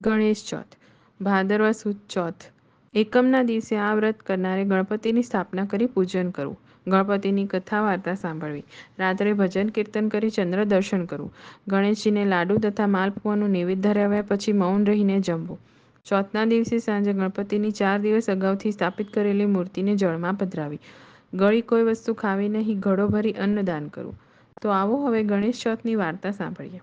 ગણેશ ચોથ, ભાદરવા સુદ ચોથ. એકમના દિવસે આ વ્રત કરનારે ગણપતિની સ્થાપના કરી પૂજન કરવું. ગણપતિની કથા વાર્તા સાંભળવી. રાત્રે ભજન કીર્તન કરી ચંદ્ર દર્શન કરવું. ગણેશજીને લાડુ તથા માલપુઆનું નૈવેદ્ય ધરાવ્યા પછી મૌન રહીને જમવું. ચોથના દિવસે સાંજે ગણપતિની ચાર દિવસ અગાઉથી સ્થાપિત કરેલી મૂર્તિને જળમાં પધરાવી. ગળી કોઈ વસ્તુ ખાવી નહીં, ઘડો ભરી અન્નદાન કરવું. તો આવો હવે ગણેશ ચોથની વાર્તા સાંભળીએ.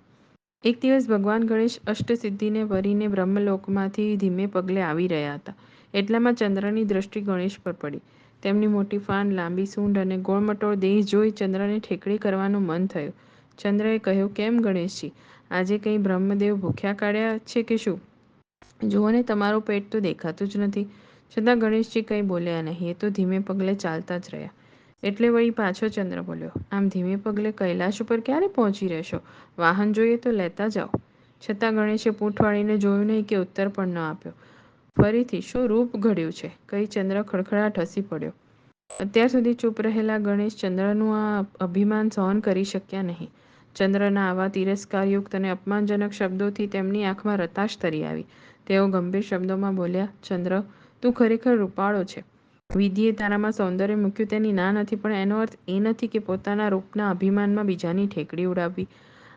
એક દિવસ ભગવાન ગણેશ અષ્ટસિદ્ધિને ભરીને બ્રહ્મલોકમાંથી ધીમે પગલે આવી રહ્યા હતા. એટલામાં ચંદ્રની દ્રષ્ટિ ગણેશ પર પડી. તેમની મોટી ફાન, લાંબી સૂંઢ અને ગોળમટોળ દેહ જોઈ ચંદ્રને ઠેકડી કરવાનું મન થયું. ચંદ્રએ કહ્યું, કેમ ગણેશજી? આજે કંઈ બ્રહ્મદેવ ભૂખ્યા કાઢ્યા છે કે શું? જુઓ ને, તમારું પેટ તો દેખાતું જ નથી. છતાં ગણેશજી કંઈ બોલ્યા નહીં. એ તો ધીમે પગલે ચાલતા જ રહ્યા. એટલે વળી પાછો ચંદ્ર બોલ્યો, આમ ધીમે પગલે કૈલાશ ઉપર ક્યારે પહોંચી રહેશો? વાહન જોઈએ તો લેતા જાઓ. છતાં ગણેશે પૂંઠ વાળીને જોયું નહીં કે ઉત્તર પણ ન આપ્યો. ફરીથી શું રૂપ ઘડ્યું છે. કઈ ચંદ્ર ખડખડાટ હસી પડ્યો. અત્યાર સુધી ચૂપ રહેલા ગણેશ ચંદ્રનું આ અભિમાન સહન કરી શક્યા નહીં. ચંદ્રના આવા તિરસ્કારયુક્ત અને અપમાનજનક શબ્દોથી તેમની આંખમાં રતાશ તરી આવી. તેઓ ગંભીર શબ્દોમાં બોલ્યા, ચંદ્ર, તું ખરેખર રૂપાળો છે. વિધિએ તારામાં સૌંદર્ય મૂક્યું તેની ના નથી, પણ એનો અર્થ એ નથી કે પોતાના રૂપના અભિમાનમાં બીજાની ઠેકડી ઉડાવવી.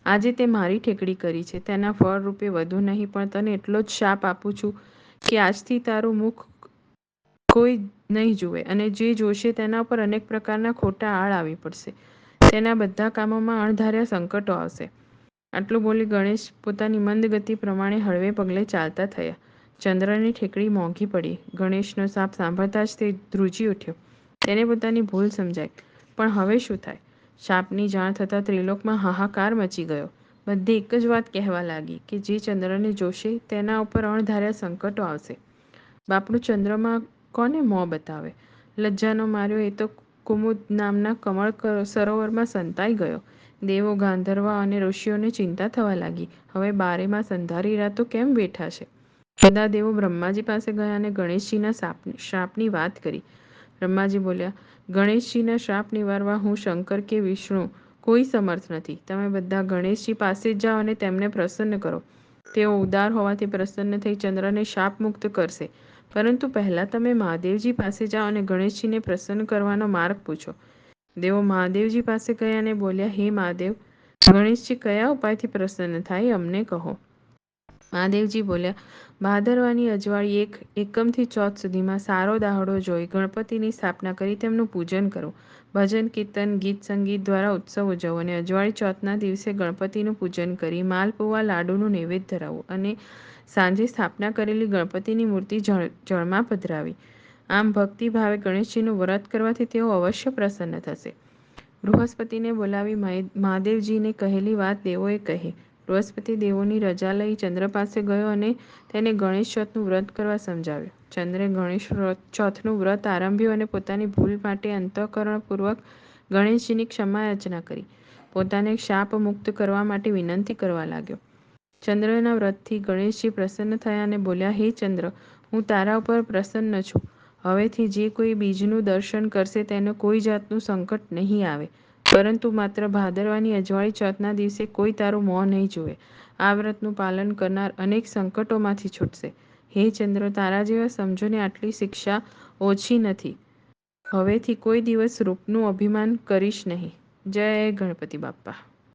આજે તે મારી ઠેકડી કરી છે, તેના ફળ રૂપે વધુ નહીં, પણ તને એટલો જ શાપ આપું છું કે આજથી તારું મુખ કોઈ નહીં જુએ અને જે જોશે તેના ઉપર અનેક પ્રકારના ખોટા આળ આવી પડશે. તેના બધા કામોમાં અણધાર્યા સંકટો આવશે. આટલું બોલી ગણેશ પોતાની મંદ ગતિ પ્રમાણે હળવે પગલે ચાલતા થયા. ચંદ્રની ઠેકડી મોંઘી પડી. ગણેશનો સાપ સાંભળતા જ તે ધ્રુજી ઉઠ્યો. તેને પોતાની ભૂલ સમજાય પણ હવે શું થાય? શાપની જાણ થતાં ત્રિલોકમાં હાહાકાર મચી ગયો. બધે એક જ વાત કહેવા લાગી કે જે ચંદ્રને જોશે તેના ઉપર અણધાર્યા સંકટો આવશે. બાપનું ચંદ્રમાં કોને મોં બતાવે? લજ્જાનો માર્યો એ તો કુમુદ નામના કમળ સરોવરમાં સંતાઈ ગયો. દેવો ગાંધર્વા અને ઋષિઓને ચિંતા થવા લાગી. હવે બારેમાં સંધારી રાતો કેમ બેઠા છે? બધા બ્રહ્માજી પાસે ગયા અને ગણેશજીના શાપ શાપની વાત કરી. બ્રહ્માજી બોલ્યા, ગણેશજીના શાપ નિવારવા હું શંકર કે વિષ્ણુ કોઈ સમર્થ નથી. તમે બધા ગણેશજી પાસે જ જાઓ અને તેમને પ્રસન્ન કરો. તેઓ ઉદાર હોવાથી પ્રસન્ન થઈ ચંદ્રને શાપ મુક્ત કરશે. પરંતુ પહેલાં તમે મહાદેવજી પાસે જાઓ અને ગણેશજીને પ્રસન્ન કરવાનો માર્ગ પૂછો. દેવો મહાદેવજી પાસે ગયા અને બોલ્યા, હે મહાદેવ, ગણેશજી કયા ઉપાયથી પ્રસન્ન થાય અમને કહો. મહાદેવજી બોલ્યા, ભાદરવાની અજવાળી એક એકમથી ચોથ સુધીમાં સારો દાહડો જોઈ ગણપતિની સ્થાપના કરી તેમનું પૂજન કરો. ભજન, કીર્તન, ગીત સંગીત દ્વારા ઉત્સવ ઉજવો અને અજવાળી ચોથના દિવસે ગણપતિનું પૂજન કરી માલપુવા લાડુનું નૈવેદ્ય ધરાવો અને સાંજે સ્થાપના કરેલી ગણપતિની મૂર્તિ જળ, જળમાં પધરાવી. આમ ભક્તિ ભાવે ગણેશજીનું વ્રત કરવાથી તેઓ અવશ્ય પ્રસન્ન થશે. બૃહસ્પતિને બોલાવી મહાદેવજીને કહેલી વાત દેવોએ કહી. બૃહસ્પતિ દેવોની રજા લઈ ચંદ્ર પાસે ગયો અને તેને ગણેશ ચોથનું વ્રત કરવા સમજાવ્યું. ચંદ્રે ગણેશ ચોથનું વ્રત આરંભ્યું અને પોતાની ભૂલ માટે અંતઃકરણપૂર્વક ગણેશજીની ક્ષમા યાચના કરી. પોતાને શાપ મુક્ત કરવા માટે વિનંતી કરવા લાગ્યો. ચંદ્રના વ્રતથી ગણેશજી પ્રસન્ન થયા અને બોલ્યા, હે ચંદ્ર, હું તારા ઉપર પ્રસન્ન છું. હવેથી જે કોઈ બીજનું દર્શન કરશે તેને કોઈ જાતનું સંકટ નહીં આવે. પરંતુ માત્ર ભાદરવાની અજવાળી ચોથના દિવસે કોઈ તારું મોં નહીં જુએ. આ વ્રતનું પાલન કરનાર અનેક સંકટોમાંથી છૂટશે. હે ચંદ્ર, તારા જેવા સમજોને આટલી શિક્ષા ઓછી નથી. હવેથી કોઈ દિવસ રૂપનું અભિમાન કરીશ નહીં. જય ગણપતિ બાપ્પા.